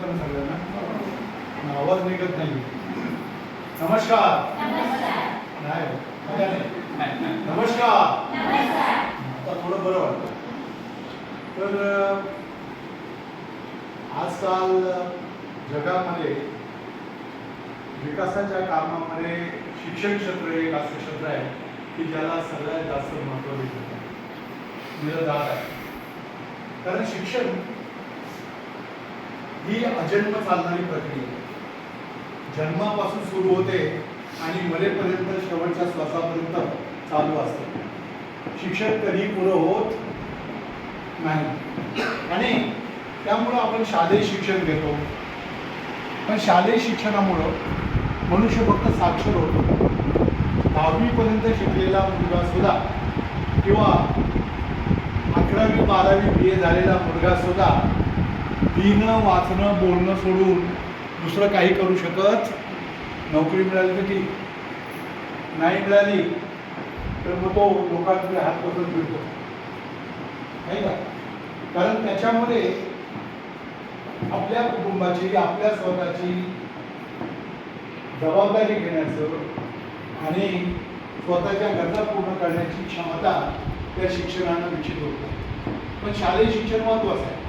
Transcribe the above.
सगळ्यांना. आवाज निघत नाही. नमस्कार. नाही नमस्कार. आता थोडं बरं वाटतं. तर आजकाल जगामध्ये विकासाच्या कामामध्ये शिक्षण क्षेत्र एक असं क्षेत्र आहे की ज्याला सगळ्यात जास्त महत्त्व दिलं जात आहे. कारण शिक्षण ही अजन्म चालणारी प्रक्रिया. जन्मापासून सुरू होते आणि मरेपर्यंत शेवटच्या श्वासापर्यंत चालू असते. शिक्षण कधी पुरं होत नाही. आणि त्यामुळं आपण शालेय शिक्षण घेतो. पण शालेय शिक्षणामुळं मनुष्य फक्त साक्षर होतो. दहावीपर्यंत शिकलेला मुलगा सुद्धा किंवा अकरावी बारावी बी ए झालेला मुलगा सुद्धा लिहिणं वाचणं बोलणं सोडून दुसरं काही करू शकत नोकरी मिळाली तर ठीक. नाही मिळाली तर मग तो लोकांकडे हात पसरून फिरतो. नाही का? कारण त्याच्यामध्ये आपल्या कुटुंबाची आपल्या स्वतःची जबाबदारी घेण्याचं आणि स्वतःच्या गरजा पूर्ण करण्याची क्षमता त्या शिक्षणानं विकसित होत पण शालेय शिक्षण महत्त्वाचं आहे.